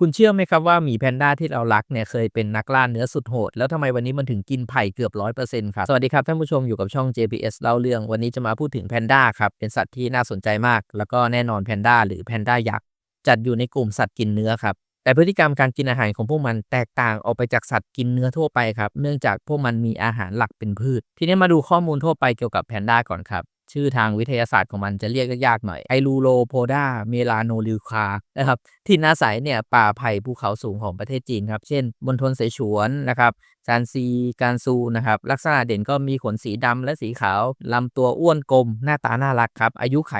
คุณเชื่อไหมครับว่าหมีแพนด้าที่เรารักเนี่ยเคยเป็นนักล่าเนื้อสุดโหด แล้วทำไมวันนี้มันถึงกินไผ่เกือบร้อยเปอร์เซ็นต์ครับ สวัสดีครับท่านผู้ชมอยู่กับช่อง JPS เล่าเรื่อง วันนี้จะมาพูดถึงแพนด้าครับ เป็นสัตว์ที่น่าสนใจมาก แล้วก็แน่นอนแพนด้าหรือแพนด้ายักษ์จัดอยู่ในกลุ่มสัตว์กินเนื้อครับ แต่พฤติกรรมการกินอาหารของพวกมันแตกต่างออกไปจากสัตว์กินเนื้อทั่วไปครับ เนื่องจากพวกมันมีอาหารหลักเป็นพืช ทีนี้มาดูข้อมูลทั่วไปเกี่ยวกับแพนด้าก่อนครับ ชื่อทางวิทยาศาสตร์ของมันจะเรียกยากหน่อยไอรูโลโพดาเมลาโนลิคานะครับที่อาศัยเนี่ยป่าไผ่ภูเขาสูงของประเทศจีนครับ เช่นบนทนเสฉวนนะครับซานซีการซูนะครับ ลักษณะเด่นก็มีขนสีดำและสีขาวลำตัวอ้วนกลม หน้าตาน่ารักครับ อายุไข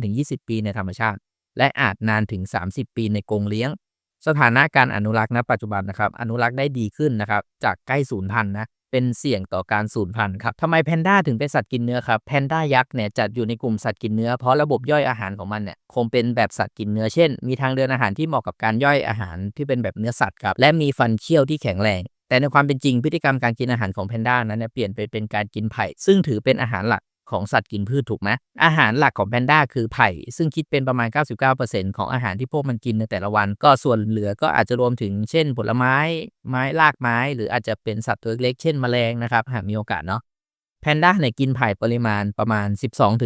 15-20 ปีในธรรมชาติ และอาจนานถึง 30 ปีในกรงเลี้ยง สถานะการอนุรักษ์ณปัจจุบันนะครับ อนุรักษ์ได้ดีขึ้นนะครับ จากใกล้สูญพันธุ์นะ เป็นเสี่ยงต่อการสูญพันธุ์ครับทำไมแพนด้าถึงเป็นสัตว์กินเนื้อครับแพนด้ายักษ์เนี่ยจัดอยู่ในกลุ่มสัตว์กินเนื้อเพราะระบบย่อยอาหารของมันเนี่ยคงเป็นแบบสัตว์กินเนื้อเช่น มีทางเดินอาหารที่เหมาะกับการย่อยอาหารที่เป็นแบบเนื้อสัตว์ครับและมีฟันเคี้ยวที่แข็งแรงแต่ในความเป็นจริงพฤติกรรมการกินอาหารของแพนด้านั้นเนี่ยเปลี่ยนไปเป็นการกินไผ่ซึ่งถือเป็นอาหารหลัก ของสัตว์กินพืชถูกไหมอาหารหลักของแพนด้าคือไผ่ ซึ่งคิดเป็นประมาณ 99%ของอาหารที่พวกมันกินในแต่ละวัน ก็ส่วนเหลือก็อาจจะรวมถึงเช่น ผลไม้ ไม้รากไม้ หรืออาจจะเป็นสัตว์ตัวเล็กเช่นแมลงนะครับหากมีโอกาสเนาะแพนด้าเนี่ยกินไผ่ปริมาณประมาณ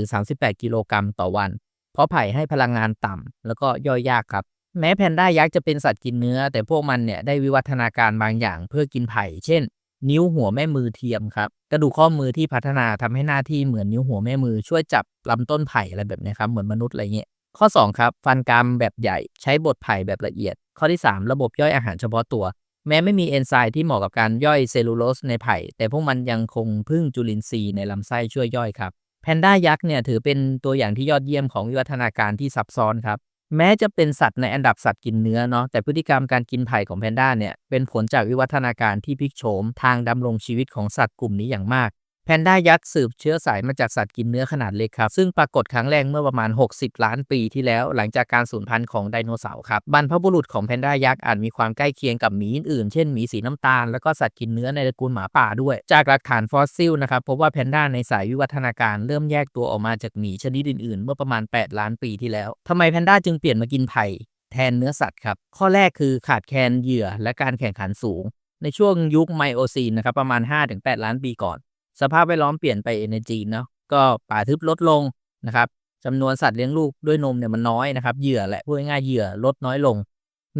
12-38 กิโลกรัมต่อวัน เพราะไผ่ให้พลังงานต่ำแล้วก็ย่อยยากครับแม้แพนด้ายักษ์จะเป็นสัตว์กินเนื้อ แต่พวกมันเนี่ยได้วิวัฒนาการบางอย่างเพื่อกินไผ่ เช่น นิ้วหัวแม่มือเทียมครับ กระดูกข้อมือที่พัฒนาทำให้หน้าที่เหมือนนิ้วหัวแม่มือช่วยจับลำต้นไผ่อะไรแบบนี้ครับเหมือนมนุษย์อะไรเงี้ยข้อ 2 ครับ ฟันกรามแบบใหญ่ใช้บดไผ่แบบละเอียด ข้อที่ 3 ระบบย่อยอาหารเฉพาะตัว แม้ไม่มีเอนไซม์ที่เหมาะกับการย่อยเซลลูโลสในไผ่ แต่พวกมันยังคงพึ่งจุลินทรีย์ในลำไส้ช่วยย่อยครับแพนด้ายักษ์เนี่ยถือเป็นตัวอย่างที่ยอดเยี่ยมของวิวัฒนาการที่ซับซ้อนครับ แม้จะเป็นสัตว์ในอันดับสัตว์กินเนื้อเนาะแต่พฤติกรรมการกินไผ่ของแพนด้าเนี่ยเป็นผลจากวิวัฒนาการที่พลิกโฉมทางดำรงชีวิตของสัตว์กลุ่มนี้อย่างมาก แพนด้ายักษ์สืบเชื้อสายมาจากสัตว์กินเนื้อขนาดเล็กครับ ซึ่งปรากฏครั้งแรกเมื่อประมาณ 60 ล้านปีที่แล้ว หลังจากการสูญพันธุ์ของไดโนเสาร์ครับ บรรพบุรุษของแพนด้ายักษ์อาจมีความใกล้เคียงกับหมีอื่นๆเช่นหมีสีน้ำตาล แล้วก็สัตว์กินเนื้อในตระกูลหมาป่าด้วย จากหลักฐานฟอสซิลนะครับพบว่าแพนด้าในสายวิวัฒนาการเริ่มแยกตัวออกมาจากหมีชนิดอื่นๆ เมื่อประมาณ 8 ล้านปีที่แล้วทำไมแพนด้าจึงเปลี่ยนมากินไผ่แทนเนื้อสัตว์ครับข้อแรกคือขาดแคลนเหยื่อและการแข่งขันสูงในช่วงยุคไมโอซีนนะครับประมาณ 5-8 ล้านปีก่อน สภาพแวดล้อมเปลี่ยนไปในจีนเนาะก็ป่าทึบลดลงนะครับจำนวนสัตว์เลี้ยงลูกด้วยนมเนี่ยมันน้อยนะครับเหยื่อและพูดง่ายเหยื่อลดน้อยลง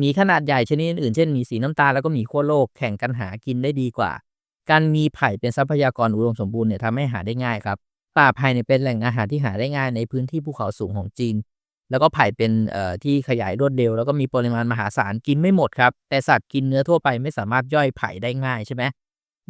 มีขนาดใหญ่ชนิดอื่นเช่นมีสีน้ำตาลแล้วก็มีขั้วโลกแข่งกันหากินได้ดีกว่า การมีไผ่เป็นทรัพยากรอุดมสมบูรณ์เนี่ยทำให้หาได้ง่ายครับป่าไผ่เนี่ยเป็นแหล่งอาหารที่หาได้ง่ายในพื้นที่ภูเขาสูงของจีน แล้วก็ไผ่เป็นเอ่อที่ขยายรวดเร็วแล้วก็มีปริมาณมหาศาลกินไม่หมดครับแต่สัตว์กินเนื้อทั่วไปไม่สามารถย่อยไผ่ได้ง่ายใช่ไหม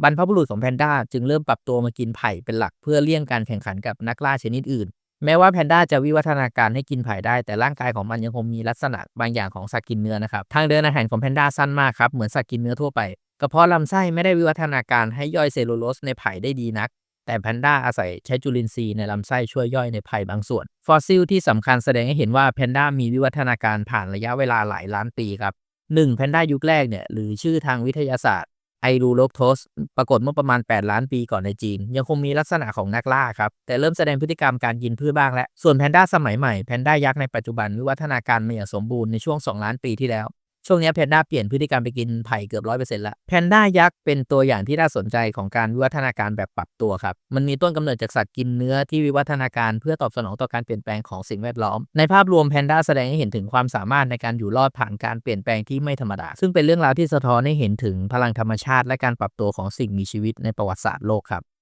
บรรพบุรุษของแพนด้าจึงเริ่มปรับตัวมากินไผ่เป็นหลักเพื่อเลี่ยงการแข่งขันกับนักล่าชนิดอื่น แม้ว่าแพนด้าจะวิวัฒนาการให้กินไผ่ได้ แต่ร่างกายของมันยังคงมีลักษณะบางอย่างของสัตว์กินเนื้อนะครับ ทางเดินอาหารของแพนด้าสั้นมากครับ เหมือนสัตว์กินเนื้อทั่วไป กระเพาะลำไส้ไม่ได้วิวัฒนาการให้ย่อยเซลลูโลสในไผ่ได้ดีนัก แต่แพนด้าอาศัยใช้จุลินทรีย์ในลำไส้ช่วยย่อยในไผ่บางส่วน ฟอสซิลที่สำคัญแสดงให้เห็นว่าแพนด้ามีวิวัฒนาการผ่านระยะเวลาหลายล้านปีครับ 1. แพนด้ายุคแรกเนี่ยหรือชื่อทางวิทยาศาสตร์ ไอรูโลกโทสปรากฏเมื่อประมาณ 8 ล้านปีก่อนในจีน ยังคงมีลักษณะของนักล่าครับ แต่เริ่มแสดงพฤติกรรมการกินพืชบ้างแล้ว ส่วนแพนด้าสมัยใหม่ แพนด้ายักษ์ในปัจจุบันวิวัฒนาการมาอย่างสมบูรณ์ในช่วง 2 ล้านปีที่แล้ว ช่วงนี้แพนด้าเปลี่ยนพฤติกรรมไปกินไผ่เกือบร้อยเปอร์เซ็นต์ละแพนด้ายักษ์เป็นตัวอย่างที่น่าสนใจของการวิวัฒนาการแบบปรับตัวครับ มันมีต้นกำเนิดจากสัตว์กินเนื้อที่วิวัฒนาการเพื่อตอบสนองต่อการเปลี่ยนแปลงของสิ่งแวดล้อม ในภาพรวมแพนด้าแสดงให้เห็นถึงความสามารถในการอยู่รอดผ่านการเปลี่ยนแปลงที่ไม่ธรรมดา ซึ่งเป็นเรื่องราวที่สะท้อนให้เห็นถึงพลังธรรมชาติ และการปรับตัวของสิ่งมีชีวิตในประวัติศาสตร์โลกครับ